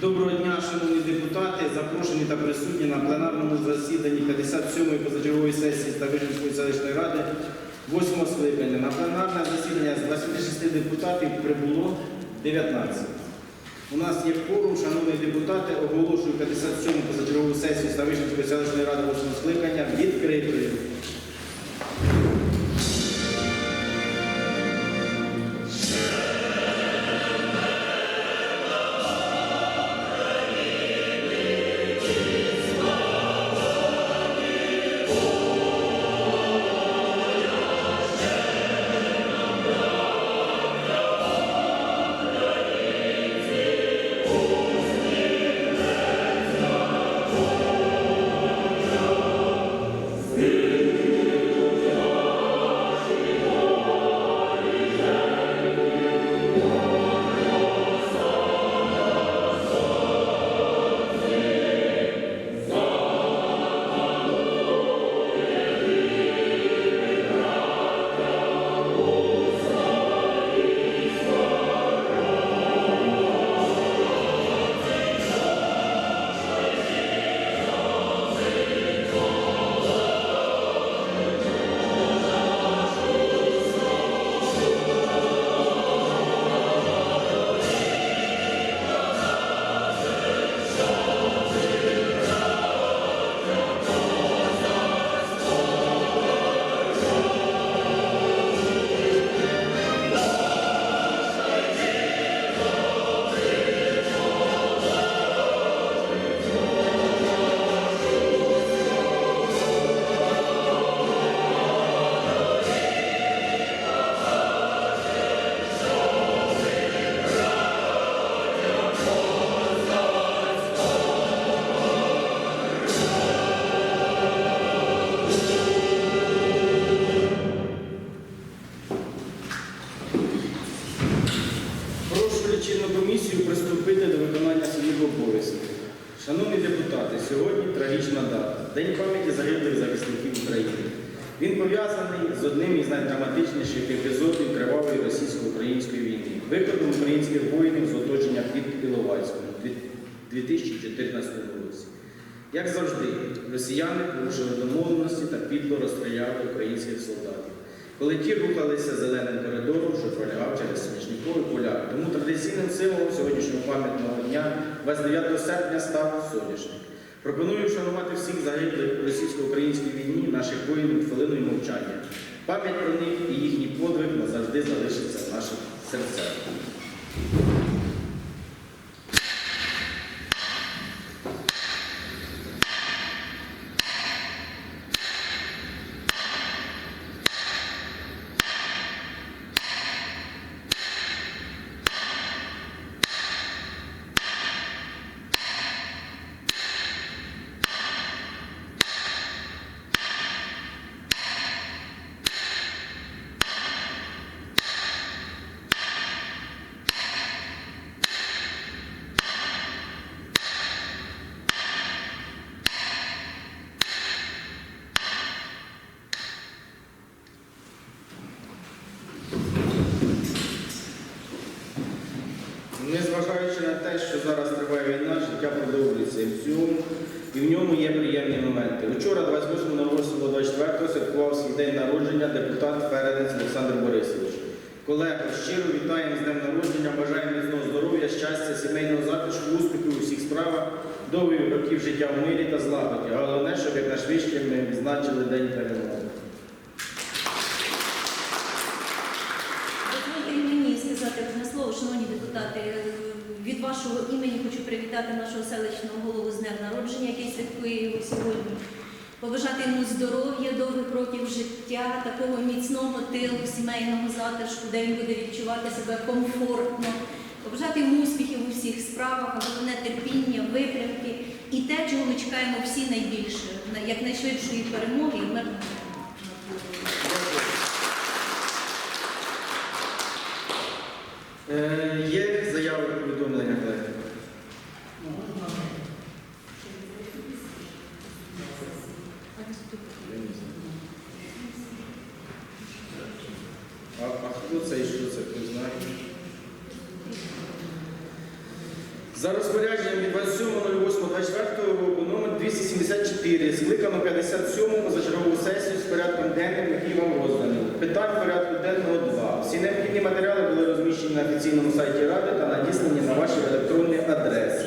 Доброго дня, шановні депутати, запрошені та присутні на пленарному засіданні 57-ї позачергової сесії Ставищенської селищної ради 8 скликання. На пленарне засідання з 26 депутатів прибуло 19. У нас є форум, шановні депутати, оголошую 57-му позачергову сесію Ставищенської селищної ради 8 скликання відкритою. Шановні депутати, сьогодні трагічна дата День пам'яті загиблих захисників України. Він пов'язаний з одним із найдраматичніших епізодів кривавої російсько-української війни виходом українських воїнів з оточення під Іловайськом у 2014 році. Як завжди, росіяни порушили домовленості та підло розстріляли українських солдатів. Коли ті рухалися зеленим коридором, що пролягав через Соняшникові поля. Тому традиційним символом сьогоднішнього пам'ятного дня 29 серпня став соняшник. Пропоную вшанувати всіх загиблих у російсько-українській війні наших воїнів хвилиною мовчання. Пам'ять про них і їхній подвиг назавжди залишиться в наших серцях. Незважаючи на те, що зараз триває війна, життя продовжується і в цьому, і в ньому є приємні моменти. Учора, 28.08.24 святкував свій день народження депутат Ференець Олександр Борисович. Колеги, щиро вітаємо з днем народження, бажаємо міцного здоров'я, щастя, сімейного затишку, успіху у всіх справах, довгих років життя в мирі та злагоді. Головне, щоб якнайшвидше ми відзначили день перемоги. Дозвольте і мені сказати одне слово, шановні депутати. Від вашого імені хочу привітати нашого селищного голову з днем народження, який святкує його сьогодні. Побажати йому здоров'я, довгих років життя, такого міцного тилу, сімейного затишку, де він буде відчувати себе комфортно. Побажати йому успіхів у всіх справах, а головне терпіння, витримки і те, чого ми чекаємо всі найбільше, якнайшвидшої перемоги і мирного. Е, є заяви повідомлення, колеги? А, а хто це і що це, хто знає? За розпорядженням від 27.08.24 року номер 274 скликано 57-му позачергову сесію з порядком денним, який вам розданий. Питань порядку денного 2. Всі необхідні матеріали були розміщені на офіційному сайті Ради та надіслані на ваші електронні адреси.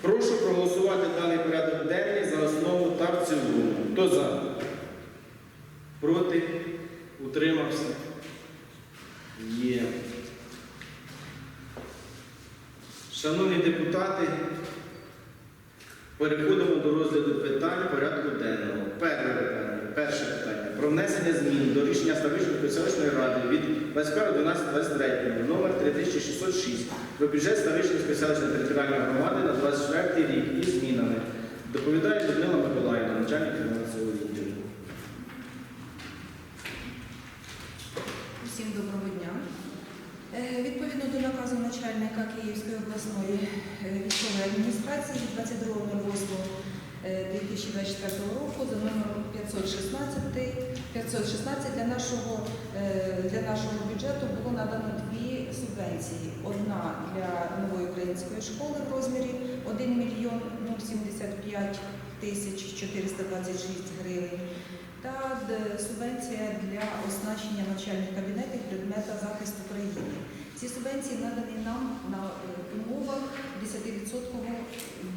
Прошу проголосувати даний порядок денний за основу та в цілому. Хто за? Проти? Утримався? Є. Шановні депутати, переходимо до розгляду питань порядку денного. Перше питання, перше питання про внесення змін до рішення Ставищенської селищної ради від 21.12.23 номер 3606 про бюджет Ставищенської селищної територіальної громади на 24 рік із змінами. Доповідає Людмила Миколаївна, начальник фінансового відділу. Усім доброго дня. Е, Відповідно наказу начальника Київської обласної е, військової адміністрації від 22.08.2024 року за номером 516, 516 для нашого, е, для нашого бюджету було надано дві субвенції. Одна для нової української школи в розмірі 1 мільйон 075 тисяч 426 гривень та субвенція для оснащення навчальних кабінетів предмета захисту країни. Ці субвенції надані нам на е, умовах 10%,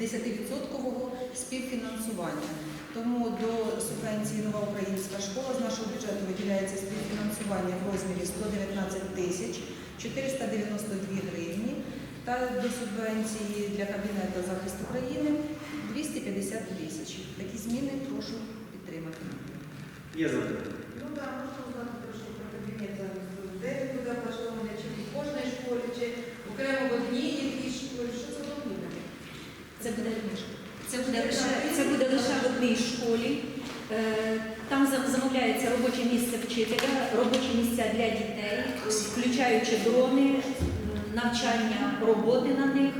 10% співфінансування. Тому до субвенції Нова українська школа з нашого бюджету виділяється співфінансування в розмірі 119 тисяч 492 гривні та до субвенції для кабінету захисту країни 250 тисяч. Такі зміни прошу підтримати. Є запитання? Ну так, можна трошки про кабінет зараз. Де буде влаштований, чи в кожній школі, чи окремо в одній якійсь школі? Що це буде? Це буде, це буде лише, це буде лише в одній школі. Е, Там замовляється робоче місце вчителя, робочі місця для дітей, включаючи дрони, навчання роботи на них.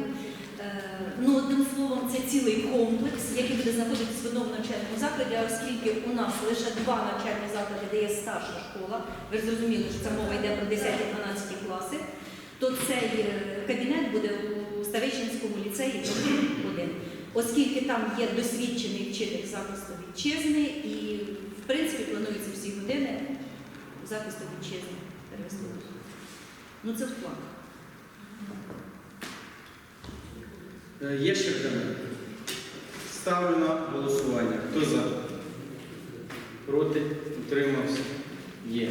Ну, одним словом, це цілий комплекс, який буде знаходитися в одному навчальному закладі, оскільки у нас лише два навчальні заклади, де є старша школа, ви ж зрозуміли, що це мова йде про 10-12 класи, то цей е, кабінет буде у Ставищенському ліцеї номер один. Оскільки там є досвідчений вчитель захисту вітчизни і, в принципі, плануються всі години захисту вітчизни. Ну це в планах. Е, Є ще питання? Ставлю на голосування. Хто за? Проти? Утримався? Є.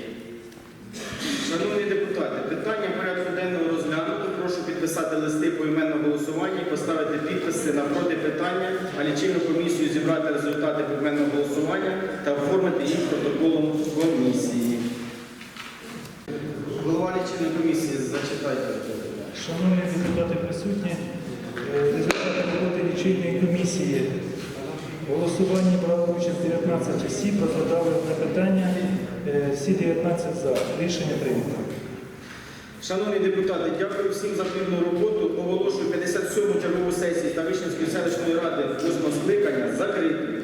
Шановні депутати, питання порядку денного розглянуто. Прошу підписати листи по іменному голосуванні, поставити підписи навпроти питання, а лічильну комісію зібрати результати поіменного голосування та оформити їх протоколом комісії. Голова лічильної комісії, зачитайте. Шановні депутати присутні, результати роботи лічильної комісії. В голосуванні брали участь 19 осіб, розглядали одне питання, е, всі 19 за. Рішення прийнято. Шановні депутати, дякую всім за активну роботу. Оголошую 57-му чергову сесію Ставищенської селищної ради 8 скликання закритою.